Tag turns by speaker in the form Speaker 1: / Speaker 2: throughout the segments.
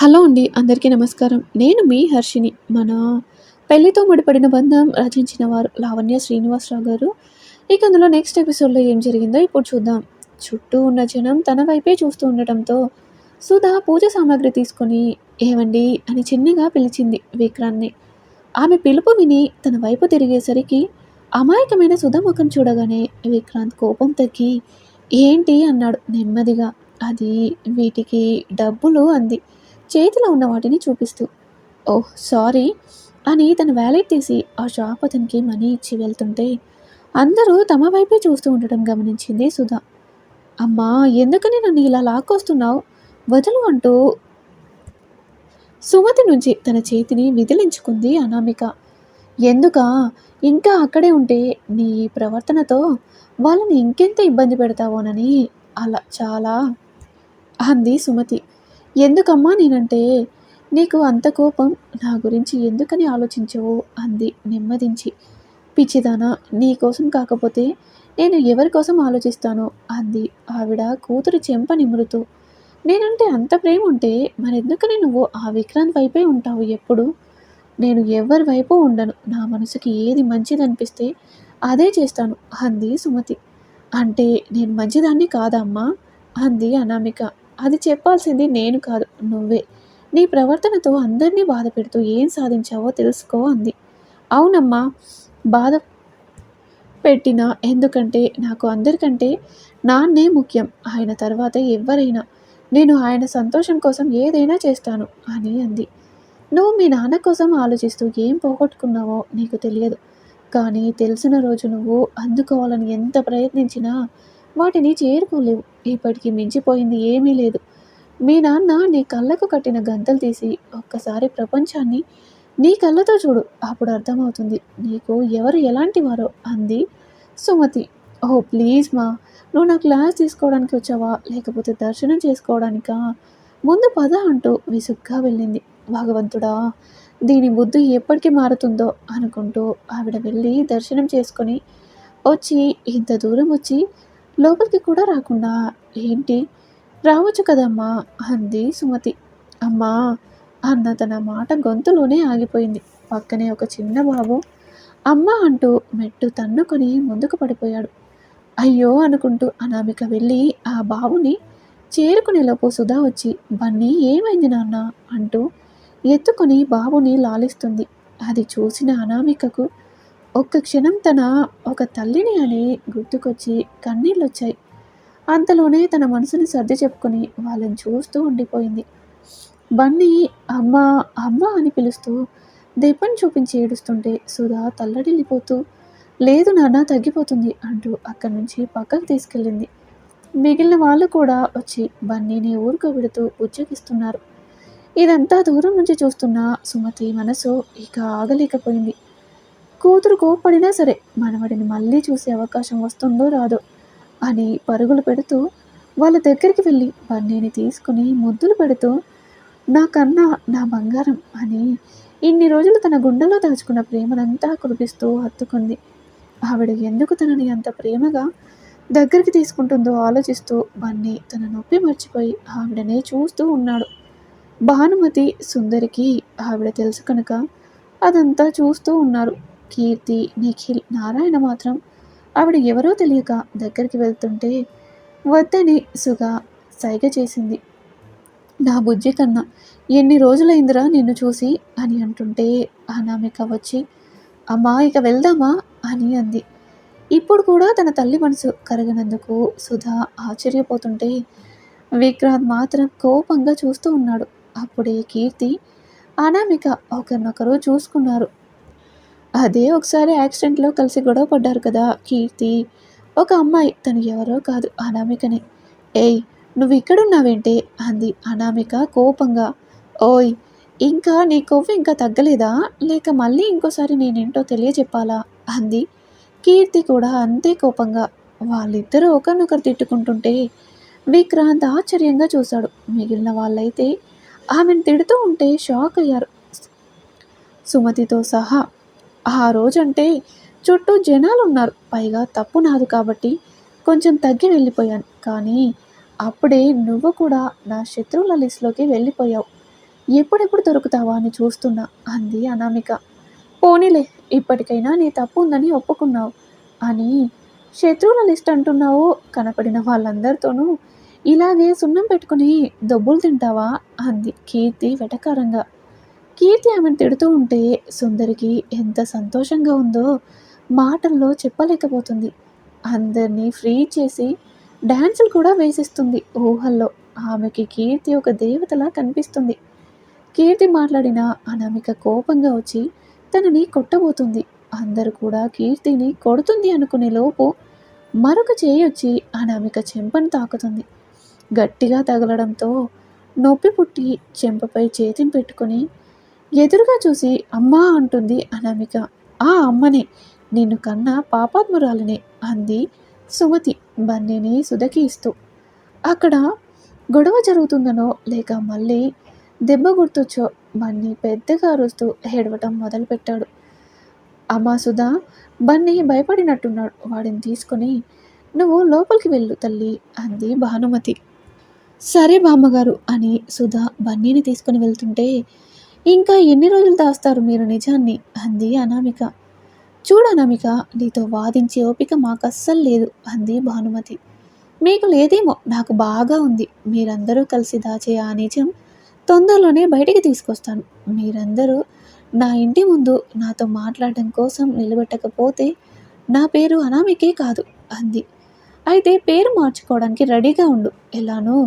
Speaker 1: Hello అండి అందరికీ నమస్కారం. నేను మీ హర్షిని మన పెళ్ళితో ముడిపడిన బంధం రచించిన వారు లావణ్య శ్రీనివాసరావు గారు. ఇక అందులో నెక్స్ట్ ఎపిసోడ్లో ఏం జరిగిందో ఇప్పుడు చూద్దాం. చుట్టూ ఉన్న జనం తన వైపే చూస్తూ ఉండటంతో సుధా పూజ సామాగ్రి తీసుకొని ఏవండి? అని చిన్నగా పిలిచింది విక్రాన్ని ఆమె పిలుపు విని తన వైపు తిరిగేసరికి అమాయకమైన సుధా ముఖం చూడగానే విక్రాంత్ కోపం తగ్గి ఏంటి? అన్నాడు నెమ్మదిగా. అది వీటికి డబ్బులు అంది. చేతిలో ఉన్న వాటిని చూపిస్తూ ఓహ్ సారీ అని తన వ్యాలెట్ తీసి ఆ షాప్ అతనికి మనీ ఇచ్చి వెళ్తుంటే అందరూ తమ వైపే చూస్తూ ఉండటం గమనించింది సుధా. అమ్మా ఎందుకని నన్ను ఇలా లాక్కొస్తున్నావు? వదులు అంటూ సుమతి నుంచి తన చేతిని విదిలించుకుంది అనామిక. ఎందుక? ఇంకా అక్కడే ఉంటే నీ ప్రవర్తనతో వాళ్ళని ఇంకెంత ఇబ్బంది పెడతావోనని అలా చాలా అంది సుమతి. ఎందుకమ్మా నేనంటే నీకు అంత కోపం నా గురించి ఎందుకని ఆలోచించవు? అంది నెమ్మదించి. పిచ్చిదానా నీకోసం కాకపోతే నేను ఎవరి కోసం ఆలోచిస్తాను? అంది ఆవిడ కూతురు చెంప నిమురుతూ. నేనంటే అంత ప్రేమ ఉంటే మరెందుకని నువ్వు ఆ విక్రాంత్ వైపే ఉంటావు ఎప్పుడు? నేను ఎవరి వైపు ఉండను. నా మనసుకి ఏది మంచిదనిపిస్తే అదే చేస్తాను అంది సుమతి. అంటే నేను మంచిదాన్ని కాదమ్మా అంది అనామిక. అది చెప్పాల్సింది నేను కాదు నువ్వే. నీ ప్రవర్తనతో అందరినీ బాధ పెడుతూ ఏం సాధించావో తెలుసుకో అంది. అవునమ్మా బాధ పెట్టినా ఎందుకంటే నాకు అందరికంటే నాన్నే ముఖ్యం. ఆయన తర్వాత ఎవరైనా నేను ఆయన సంతోషం కోసం ఏదైనా చేస్తాను అని అంది. నువ్వు మీ నాన్న కోసం ఆలోచిస్తూ ఏం పోగొట్టుకున్నావో నీకు తెలియదు. కానీ తెలిసిన రోజు నువ్వు అందుకోవాలని ఎంత ప్రయత్నించినా వాటిని చేరుకోలేవు. ఇప్పటికి మించిపోయింది ఏమీ లేదు. మీ నాన్న నీ కళ్ళకు కట్టిన గంతలు తీసి ఒక్కసారి ప్రపంచాన్ని నీ కళ్ళతో చూడు అప్పుడు అర్థమవుతుంది. నీకు ఎవరు ఎలాంటి వారో అంది సుమతి. ఓ ప్లీజ్ మా నువ్వు నా క్లాస్ తీసుకోవడానికి వచ్చావా? లేకపోతే దర్శనం చేసుకోవడానికా? ముందు పద అంటూ విసుగ్గా వెళ్ళింది. భగవంతుడా దీని బుద్ధి ఎప్పటికీ మారుతుందో అనుకుంటూ ఆవిడ వెళ్ళి దర్శనం చేసుకొని వచ్చి ఇంత దూరం వచ్చి లోపలికి కూడా రాకుండా ఏంటి? రావచ్చు కదమ్మా అంది సుమతి. అమ్మా అన్న తన మాట గొంతులోనే ఆగిపోయింది. పక్కనే ఒక చిన్న బాబు అమ్మ అంటూ మెట్టు తన్నుకొని ముందుకు పడిపోయాడు. అయ్యో అనుకుంటూ అనామిక వెళ్ళి ఆ బాబుని చేరుకునేలోపు సుధా వచ్చి బన్నీ ఏమైంది నాన్న? అంటూ ఎత్తుకొని బాబుని లాలిస్తుంది. అది చూసిన అనామికకు ఒక్క క్షణం తన ఒక తల్లిని అని గుర్తుకొచ్చి కన్నీళ్ళొచ్చాయి. అంతలోనే తన మనసుని సర్ది చెప్పుకొని వాళ్ళని చూస్తూ ఉండిపోయింది. బన్నీ అమ్మ అమ్మ అని పిలుస్తూ దీపం చూపించి ఏడుస్తుంటే సుధా తల్లడిల్లిపోతూ లేదు నాన్న తగ్గిపోతుంది అంటూ అక్కడి నుంచి పక్కకు తీసుకెళ్ళింది. మిగిలిన వాళ్ళు కూడా వచ్చి బన్నీని ఊరుకోబెడుతూ ఉజ్జగిస్తున్నారు ఇదంతా దూరం నుంచి చూస్తున్న సుమతి మనసు ఇక ఆగలేకపోయింది. కూతురు కోప్పడినా సరే మనవడిని మళ్ళీ చూసే అవకాశం వస్తుందో రాదో అని పరుగులు పెడుతూ వాళ్ళ దగ్గరికి వెళ్ళి బన్నీని తీసుకుని ముద్దులు పెడుతూ నా కన్నా నా బంగారం అని ఇన్ని రోజులు తన గుండెలో దాచుకున్న ప్రేమనంతా కురిపిస్తూ హత్తుకుంది. ఆవిడ ఎందుకు తనని అంత ప్రేమగా దగ్గరికి తీసుకుంటుందో ఆలోచిస్తూ బన్నీ తన నొప్పి మర్చిపోయి ఆవిడనే చూస్తూ ఉన్నాడు. భానుమతి సుందరికి ఆవిడ తెలుసు కనుక అదంతా చూస్తూ ఉన్నారు. కీర్తి నిఖిల్ నారాయణ మాత్రం ఆవిడ ఎవరో తెలియక దగ్గరికి వెళ్తుంటే వద్దని సుగా సైగ చేసింది. నా బుజ్జి కన్నా ఎన్ని రోజులైందిరా నిన్ను చూసి అని అంటుంటే అనామిక వచ్చి అమ్మా ఇక వెళ్దామా? అని అంది. ఇప్పుడు కూడా తన తల్లి మనసు కరగనందుకు సుధా ఆశ్చర్యపోతుంటే విక్రాంత్ మాత్రం కోపంగా చూస్తూ ఉన్నాడు. అప్పుడే కీర్తి అనామిక ఒకరినొకరు చూసుకున్నారు. అదే ఒకసారి యాక్సిడెంట్లో కలిసి గొడవ పడ్డారు కదా కీర్తి. ఒక అమ్మాయి తను ఎవరో కాదు అనామికనే. ఏయ్ నువ్వు ఇక్కడున్నావేంటే? అంది అనామిక కోపంగా. ఓయ్ ఇంకా నీ కొవ్వు ఇంకా తగ్గలేదా? లేక మళ్ళీ ఇంకోసారి నేనేంటో తెలియజెప్పాలా? అంది కీర్తి కూడా అంతే కోపంగా. వాళ్ళిద్దరూ ఒకరినొకరు తిట్టుకుంటుంటే విక్రాంత్ ఆశ్చర్యంగా చూశాడు. మిగిలిన వాళ్ళైతే ఆమెను తిడుతూ ఉంటే షాక్ అయ్యారు. సుమతితో సహా ఆ రోజంటే చుట్టూ జనాలు ఉన్నారు పైగా తప్పు నాదు కాబట్టి కొంచెం తగ్గి వెళ్ళిపోయాను. కానీ అప్పుడే నువ్వు కూడా నా శత్రువుల లిస్టులోకి వెళ్ళిపోయావు. ఎప్పుడెప్పుడు దొరుకుతావా అని చూస్తున్నా అంది అనామిక. పోనీలే ఇప్పటికైనా నీ తప్పు ఉందని ఒప్పుకున్నావు. అని శత్రువుల లిస్ట్ అంటున్నావు కనపడిన వాళ్ళందరితోనూ ఇలాగే సున్నం పెట్టుకుని దొబ్బులు తింటావా? అంది కీర్తి వెటకారంగా. కీర్తి ఆమెను తిడుతూ ఉంటే సుందరికి ఎంత సంతోషంగా ఉందో మాటల్లో చెప్పలేకపోతుంది. అందరినీ ఫ్రీ చేసి డ్యాన్సులు కూడా వేసిస్తుంది ఊహల్లో. ఆమెకి కీర్తి ఒక దేవతలా కనిపిస్తుంది. కీర్తి మాట్లాడిన అనామిక కోపంగా వచ్చి తనని కొట్టబోతుంది. అందరూ కూడా కీర్తిని కొడుతుంది అనుకునే లోపు మరొక చేయి వచ్చి అనామిక చెంపను తాకుతుంది. గట్టిగా తగలడంతో నొప్పి పుట్టి చెంపపై చేతిని పెట్టుకొని ఎదురుగా చూసి అమ్మా అంటుంది అనామిక. ఆ అమ్మనే నిన్ను కన్నా పాపాత్మురాలనే అంది సుమతి బన్నీని సుధకి ఇస్తూ. అక్కడ గొడవ జరుగుతుందనో లేక మళ్ళీ దెబ్బ గుర్తొచ్చో బన్నీ పెద్దగా అరుస్తూ ఏడవటం మొదలుపెట్టాడు. అమ్మా సుధా బన్నీ భయపడినట్టున్నాడు వాడిని తీసుకొని నువ్వు లోపలికి వెళ్ళు తల్లి అంది భానుమతి. సరే బామ్మగారు అని సుధా బన్నీని తీసుకుని వెళ్తుంటే ఇంకా ఎన్ని రోజులు దాస్తారు మీరు నిజాన్ని? అంది అనామిక. చూడు అనామిక నీతో వాదించే ఓపిక మాకు అస్సలు లేదు అంది భానుమతి. మీకు లేదేమో నాకు బాగా ఉంది. మీరందరూ కలిసి దాచే ఆ నిజం తొందరలోనే బయటికి తీసుకొస్తాను. మీరందరూ నా ఇంటి ముందు నాతో మాట్లాడడం కోసం నిలబెట్టకపోతే నా పేరు అనామికే కాదు అంది. అయితే పేరు మార్చుకోవడానికి రెడీగా ఉండు. ఎలానో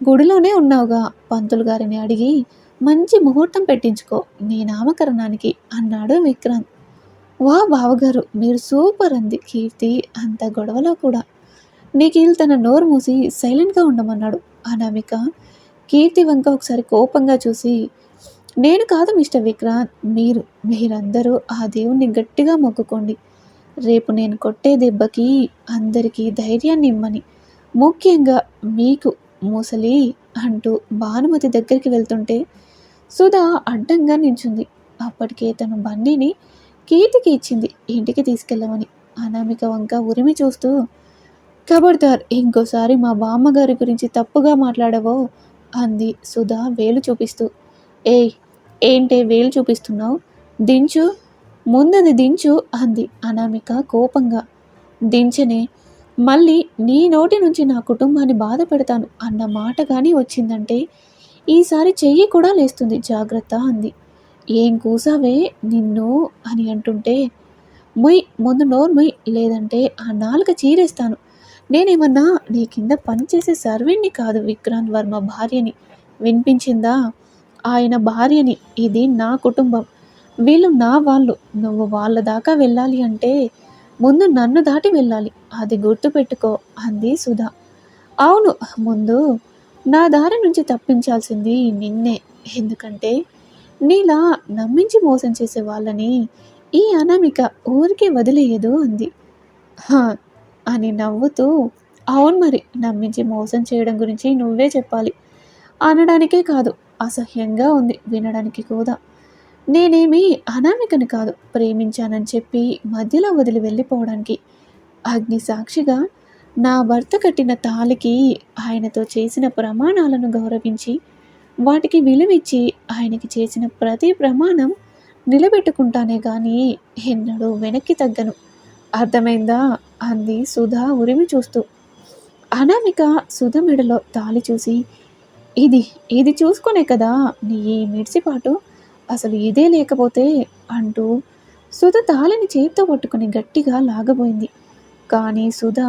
Speaker 1: గుడిలోనే ఉన్నావుగా పంతులు గారిని అడిగి మంచి ముహూర్తం పెట్టించుకో నీ నామకరణానికి అన్నాడు విక్రాంత్. వా బావగారు మీరు సూపర్ అంది కీర్తి అంత గొడవలో కూడా. నిఖిల్ తన నోరు మూసి సైలెంట్గా ఉండమన్నాడు. అనామిక కీర్తి వంక ఒకసారి కోపంగా చూసి నేను కాదు మిస్టర్ విక్రాంత్ మీరు మీరందరూ ఆ దేవుణ్ణి గట్టిగా మొక్కుకోండి. రేపు నేను కొట్టే దెబ్బకి అందరికీ ధైర్యాన్ని ఇమ్మని. ముఖ్యంగా మీకు మూసలి అంటూ భానుమతి దగ్గరికి వెళ్తుంటే సుధా అడ్డంగా నించుంది అప్పటికే తను బండిని కీర్తికి ఇచ్చింది. ఇంటికి తీసుకెళ్ళమని అనామిక వంక ఉరిమి చూస్తూ కబడ్దార్ ఇంకోసారి మా బామ్మగారి గురించి తప్పుగా మాట్లాడవో అంది సుధా వేలు చూపిస్తూ. ఏయ్ ఏంటే వేలు చూపిస్తున్నావు? దించు ముందది దించు అంది అనామిక కోపంగా. దించనే మళ్ళీ నీ నోటి నుంచి నా కుటుంబాన్ని బాధ పెడతాను అన్న మాట కానీ వచ్చిందంటే ఈసారి చెయ్యి కూడా లేస్తుంది జాగ్రత్త అంది. ఏం కూసావే నిన్ను అని అంటుంటే ముయ్ ముందు నోరు ముయ్ లేదంటే ఆ నాలుక చీరేస్తాను. నేనేమన్నా నీ కింద పనిచేసే సర్వెంట్ని కాదు విక్రాంత్ వర్మ భార్యని. వినిపించిందా? ఆయన భార్యని. ఇది నా కుటుంబం. వీళ్ళు నా వాళ్ళు. నువ్వు వాళ్ళ దాకా వెళ్ళాలి అంటే ముందు నన్ను దాటి వెళ్ళాలి. అది గుర్తుపెట్టుకో అంది సుధా. అవును ముందు నా దారి నుంచి తప్పించాల్సింది నిన్నే. ఎందుకంటే నీలా నమ్మించి మోసం చేసే వాళ్ళని ఈ అనామిక ఊరికే వదిలేయదు అంది. అని నవ్వుతూ అవును మరి నమ్మించి మోసం చేయడం గురించి నువ్వే చెప్పాలి. అనడానికే కాదు అసహ్యంగా ఉంది వినడానికి కూడా. నేనేమి అనామికని కాదు ప్రేమించానని చెప్పి మధ్యలో వదిలి వెళ్ళిపోవడానికి. అగ్ని సాక్షిగా నా భర్త కట్టిన తాలికి ఆయనతో చేసిన ప్రమాణాలను గౌరవించి వాటికి విలువిచ్చి ఆయనకి చేసిన ప్రతి ప్రమాణం నిలబెట్టుకుంటానే కానీ ఎన్నడూ వెనక్కి తగ్గను. అర్థమైందా? అంది సుధా ఉరిమి చూస్తూ. అనామిక సుధ మెడలో తాలి చూసి ఇది ఇది చూసుకునే కదా నీ ఈ మిడిసిపాటు అసలు ఇదే లేకపోతే అంటూ సుధ తాళిని చేత్తో పట్టుకుని గట్టిగా లాగబోయింది. కానీ సుధ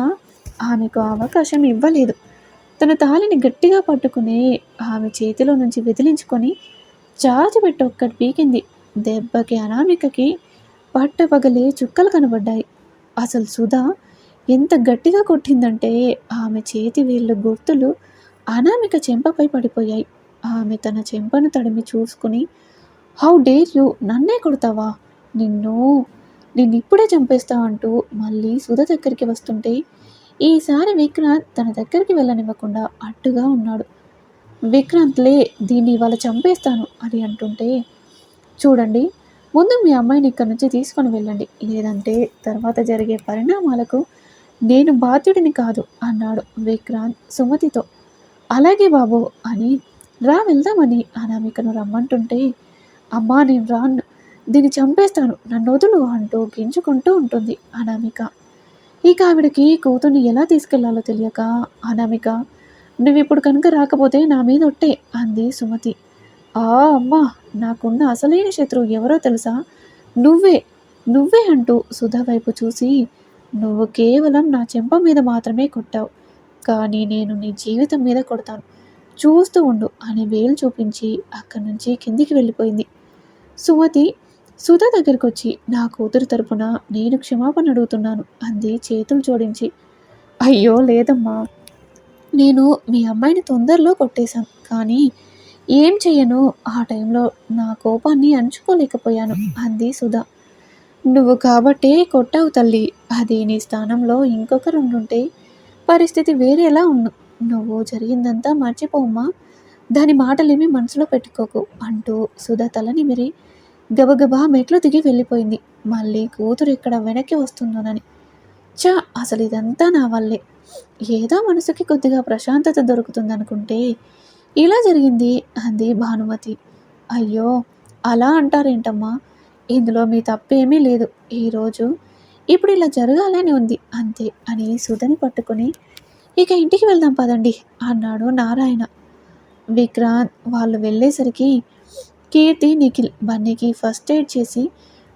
Speaker 1: ఆమెకు అవకాశం ఇవ్వలేదు. తన తాళిని గట్టిగా పట్టుకుని ఆమె చేతిలో నుంచి విదిలించుకొని చాచిపెట్టి ఒక్కటి పీకింది. దెబ్బకి అనామికకి పట్టపగలే చుక్కలు కనబడ్డాయి. అసలు సుధ ఎంత గట్టిగా కొట్టిందంటే ఆమె చేతి వేళ్ళ గుర్తులు అనామిక చెంపపై పడిపోయాయి. ఆమె తన చెంపను తడిమి చూసుకుని హౌ డేర్ యూ నన్నే కొడతావా? నిన్ను. నిన్ను ఇప్పుడే చంపేస్తా అంటూ మళ్ళీ సుధ దగ్గరికి వస్తుంటే ఈసారి విక్రాంత్ తన దగ్గరికి వెళ్ళనివ్వకుండా అడ్డుగా ఉన్నాడు. విక్రాంత్లే దీన్ని ఇవాళ చంపేస్తాను అని అంటుంటే చూడండి ముందు మీ అమ్మాయిని ఇక్కడ నుంచి తీసుకొని వెళ్ళండి. లేదంటే తర్వాత జరిగే పరిణామాలకు నేను బాధ్యుడిని కాదు అన్నాడు విక్రాంత్ సుమతితో. అలాగే బాబు అని రా వెళ్దామని అనామికను రమ్మంటుంటే అమ్మా నేను రాను. దీన్ని చంపేస్తాను. నన్ను వదులు అంటూ గింజుకుంటూ ఉంటుంది అనామిక. ఇక ఆవిడకి కూతుర్ని ఎలా తీసుకెళ్ళాలో తెలియక అనామిక నువ్వు ఇప్పుడు కనుక రాకపోతే నా మీద ఒట్టే అంది సుమతి. ఆ అమ్మా నాకున్న అసలైన శత్రువు ఎవరో తెలుసా? నువ్వే నువ్వే అంటూ సుధా వైపు చూసి నువ్వు కేవలం నా చెంప మీద మాత్రమే కొట్టావు. కానీ నేను నీ జీవితం మీద కొడతాను. చూస్తూ ఉండు అని వేలు చూపించి అక్కడి నుంచి కిందికి వెళ్ళిపోయింది. సుమతి సుధా దగ్గరికి వచ్చి నా కూతురు తరపున నేను క్షమాపణ అడుగుతున్నాను అంది చేతులు జోడించి. అయ్యో లేదమ్మా. నేను మీ అమ్మాయిని తొందరలో కొట్టేశాను కానీ ఏం చెయ్యను? ఆ టైంలో నా కోపాన్ని అంచుకోలేకపోయాను అంది సుధా. నువ్వు కాబట్టే కొట్టావు తల్లి. అది నీ స్థానంలో ఇంకొకరు ఉండుంటే పరిస్థితి వేరేలా ఉండు. నువ్వు జరిగిందంతా మర్చిపోమ్మా. దాని మాటలేమి మనసులో పెట్టుకోకు అంటూ సుధా తలని మిరి గబగబా మెట్లు దిగి వెళ్ళిపోయింది. మళ్ళీ కూతురు ఇక్కడ వెనక్కి వస్తుందోనని. చా అసలు ఇదంతా నా వల్లే. ఏదో మనసుకి కొద్దిగా ప్రశాంతత దొరుకుతుందనుకుంటే ఇలా జరిగింది అంది భానుమతి. అయ్యో అలా అంటారేంటమ్మా? ఇందులో మీ తప్పేమీ లేదు. ఈరోజు ఇప్పుడు ఇలా జరగాలని ఉంది. అంతే అని సుధని పట్టుకుని ఇక ఇంటికి వెళ్దాం పదండి అన్నాడు నారాయణ. విక్రాంత్ వాళ్ళు వెళ్ళేసరికి కీర్తి నిఖిల్ బన్నీకి ఫస్ట్ ఎయిడ్ చేసి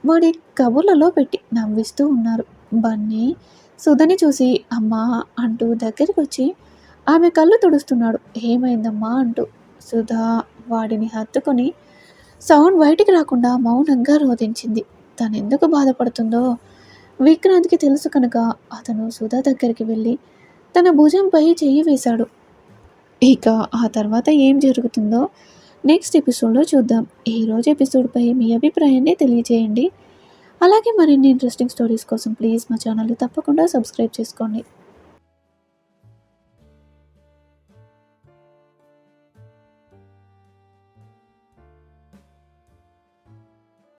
Speaker 1: వాడి కబుర్లలో పెట్టి నవ్విస్తూ ఉన్నారు. బన్నీ సుధని చూసి అమ్మా అంటూ దగ్గరికి వచ్చి ఆమె కళ్ళు తుడుస్తున్నాడు. ఏమైందమ్మా అంటూ సుధా వాడిని హత్తుకొని సౌండ్ బయటికి రాకుండా మౌనంగా రోధించింది. తను ఎందుకు బాధపడుతుందో? విక్రాంత్కి తెలుసు కనుక అతను సుధా దగ్గరికి వెళ్ళి తన భుజంపై చెయ్యి వేశాడు. ఇక ఆ తర్వాత ఏం జరుగుతుందో నెక్స్ట్ ఎపిసోడ్లో చూద్దాం. ఈరోజు ఎపిసోడ్పై మీ అభిప్రాయాన్ని తెలియజేయండి. అలాగే మరిన్ని ఇంట్రెస్టింగ్ స్టోరీస్ కోసం ప్లీజ్ మా ఛానల్ని తప్పకుండా సబ్స్క్రైబ్ చేసుకోండి.